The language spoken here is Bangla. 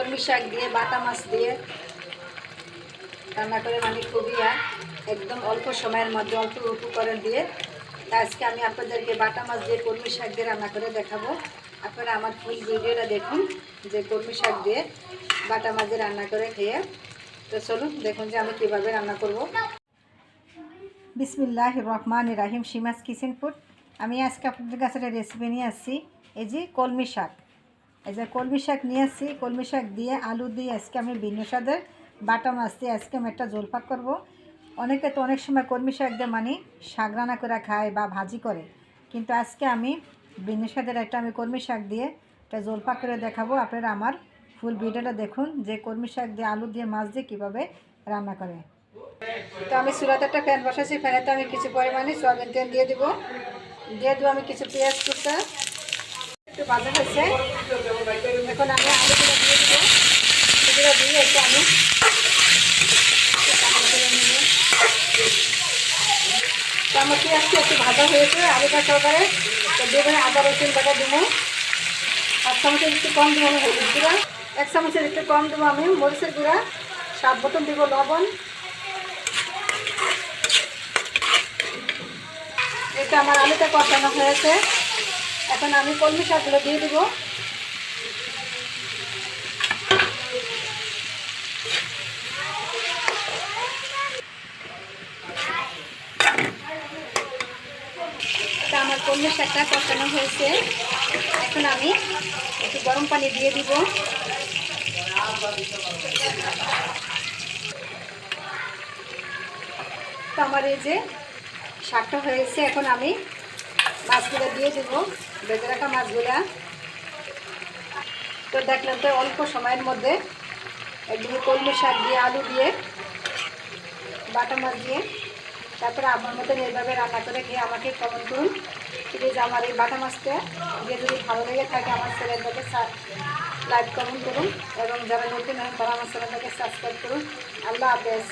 কলমি শাক দিয়ে, বাটা মাছ দিয়ে। রান্না করে মানে খুবই একদম অল্প সময়ের মধ্যে অল্প উপকরণ দিয়ে। আজকে আমি আপনাদেরকে বাটা মাছ দিয়ে কলমি শাক দিয়ে রান্না করে দেখাবো। আপনারা আমার ফুল ভিডিওটা দেখুন, যে কলমি শাক দিয়ে বাটা মাছ দিয়ে রান্না করে খেয়ে। তো চলুন, দেখুন যে আমি কীভাবে রান্না করব। বিসমিল্লাহ রহমান রাহিম সীমাস কিচেন ফুড। আমি আজকে আপনাদের কাছে একটা রেসিপি নিয়ে আসছি, এই যে কলমি শাক। এই যে কলমি শাক নিয়ে আসছি, কলমি শাক দিয়ে আলু দিয়ে আজকে আমি ভিন্ন স্বাদের বাটা মাছ দিয়ে আজকে আমি একটা জলপাক করব। অনেকে তো অনেক সময় কলমি শাক দিয়ে মানে শাক রান্না করে খায় বা ভাজি করে। কিন্তু আজকে আমি ভিন্ন স্বাদের একটা আমি কলমি শাক দিয়ে একটা জলপাক করে দেখাবো। আপনারা আমার ফুল ভিডিওটা দেখুন যে কলমি শাক দিয়ে আলু দিয়ে মাছ দিয়ে কীভাবে রান্না করে। তো আমি চুলাতে একটা ফ্যান বসাচ্ছি ফ্যানেতে আমি কিছু পরিমাণে সোয়াবিন তেল দিয়ে দিব। দিয়ে দেবো আমি কিছু পেঁয়াজ কুচা। একটু ভাজা হয়েছে। এখন আমি আলুগুলো দিয়ে দেবো। এগুলো দিয়ে একটু আমি একটু পেঁয়াজটা একটু ভাজা হয়েছে আলুটা সহকারে আদা, রসুন বাটা দেবো। এক চামচের একটু কম দেবো আমি হলুদ গুঁড়া। এক চামচের একটু কম দেবো আমি মরিচের গুঁড়া। সাত বোতল দেবো লবণ। এটা আমার আলুটা কষানো হয়েছে। এখন আমি কলমি শাকগুলো দিয়ে দিব। আমার কলমি শাকটা কষানো হয়েছে। এখন আমি একটু গরম পানি দিয়ে দিব। তো আমার এই যে শাকটা হয়েছে, এখন আমি মাছগুলো দিয়ে দেবো, বেঁধে রাখা মাছগুলা। তো দেখলাম তো অল্প সময়ের মধ্যে একদিকে কলমি শাক দিয়ে, আলু দিয়ে, বাটা মাছ দিয়ে, তারপরে আমার মতন এইভাবে রান্না করে খেয়ে আমাকে কমেন্ট করুন। প্লিজ আমার এই বাটা মাছটা দিয়ে যদি ভালো লেগে থাকে আমার চ্যানেলটাকে লাইক কমেন্ট করুন এবং যারা নতুন হয় তারা আমার চ্যানেলটাকে সাবস্ক্রাইব করুন। আল্লাহ হাফেজ।